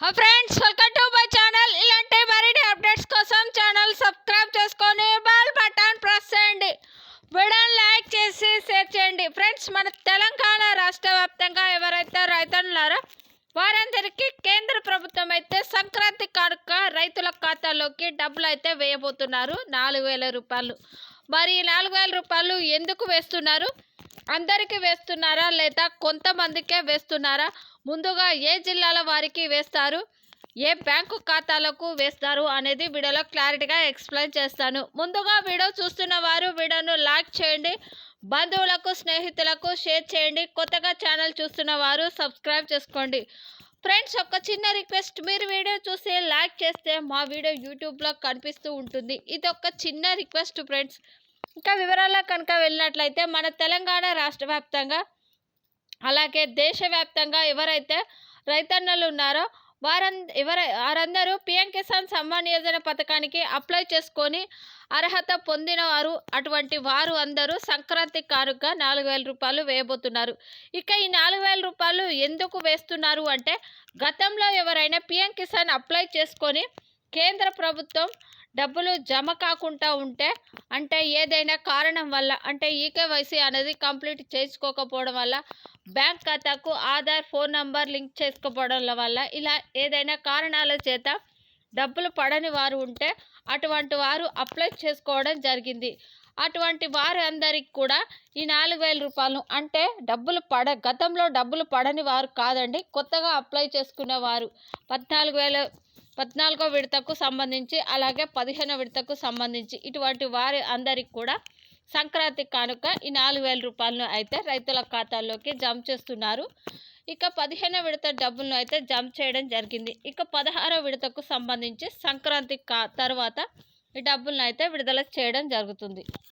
హా friends welcome to my channel ఇలాంటి మరిన్ని అప్డేట్స్ కోసం ఛానల్ సబ్స్క్రైబ్ చేసుకొని బెల్ బటన్ ప్రెస్ చేయండి వీడియోని లైక్ చేసి షేర్ చేయండి ఫ్రెండ్స్ మన తెలంగాణ రాష్ట్ర వ్యాప్తంగా ఎవరైతే రైతులున్నారో వారందరికీ కేంద్ర ప్రభుత్వం అయితే సంక్రాంతి కానుక రైతుల ఖాతాలోకి డబ్బులు అయితే వేయబోతున్నారు నాలుగు వేల రూపాయలు మరి ఈ నాలుగు వేల రూపాయలు ఎందుకు వేస్తున్నారు అందరికీ వేస్తున్నారా లేదా కొంతమందికే వేస్తున్నారా? ముందుగా ఏ జిల్లాల వారికి వేస్తారు? ఏ బ్యాంకు ఖాతాలకు వేస్తారు అనేది వీడియోలో క్లారిటీగా ఎక్స్ప్లెయిన్ చేస్తాను. ముందుగా వీడియో చూస్తున్న వారు వీడియోను లైక్ చేయండి. బంధువులకు స్నేహితులకు షేర్ చేయండి. కొత్తగా ఛానల్ చూస్తున్న వారు సబ్స్క్రైబ్ చేసుకోండి. ఫ్రెండ్స్ ఒక చిన్న రిక్వెస్ట్. మీరు వీడియో చూసి లైక్ చేస్తే మా వీడియో యూట్యూబ్లో కనిపిస్తూ ఉంటుంది. ఇది ఒక చిన్న రిక్వెస్ట్ ఫ్రెండ్స్. ఇంకా వివరాల్లో కనుక వెళ్ళినట్లయితే మన తెలంగాణ రాష్ట్ర వ్యాప్తంగా అలాగే దేశవ్యాప్తంగా ఎవరైతే రైతన్నలు ఉన్నారో వారం ఎవర వారందరూ పిఎం కిసాన్ సమ్మాన్ యోజన పథకానికి అప్లై చేసుకొని అర్హత పొందిన వారు అటువంటి వారు అందరూ సంక్రాంతి కానుక నాలుగు వేల రూపాయలు వేయబోతున్నారు. ఇక ఈ నాలుగు వేల రూపాయలు ఎందుకు వేస్తున్నారు అంటే గతంలో ఎవరైనా పిఎం కిసాన్ అప్లై చేసుకొని కేంద్ర ప్రభుత్వం డబ్బులు జమ కాకుండా ఉంటే అంటే ఏదైనా కారణం వల్ల అంటే ఈకేవైసీ అనేది కంప్లీట్ చేసుకోకపోవడం వల్ల బ్యాంక్ ఖాతాకు ఆధార్ ఫోన్ నంబర్ లింక్ చేసుకోవడం వల్ల ఇలా ఏదైనా కారణాల చేత డబ్బులు పడని వారు ఉంటే అటువంటి వారు అప్లై చేసుకోవడం జరిగింది. అటువంటి వారు అందరికి కూడా ఈ నాలుగు వేల రూపాయలు అంటే డబ్బులు పడ గతంలో డబ్బులు పడని వారు కాదండి కొత్తగా అప్లై చేసుకునేవారు. పద్నాలుగు వేల పద్నాలుగో విడతకు సంబంధించి అలాగే పదిహేనో విడతకు సంబంధించి ఇటువంటి వారి అందరికి కూడా సంక్రాంతి కానుక ఈ నాలుగు వేల రూపాయలను అయితే రైతుల ఖాతాల్లోకి జమ చేస్తున్నారు. ఇక పదిహేనో విడత డబ్బులను అయితే జమ చేయడం జరిగింది. ఇక పదహారో విడతకు సంబంధించి సంక్రాంతి కా తర్వాత ఈ డబ్బులను అయితే విడుదల చేయడం జరుగుతుంది.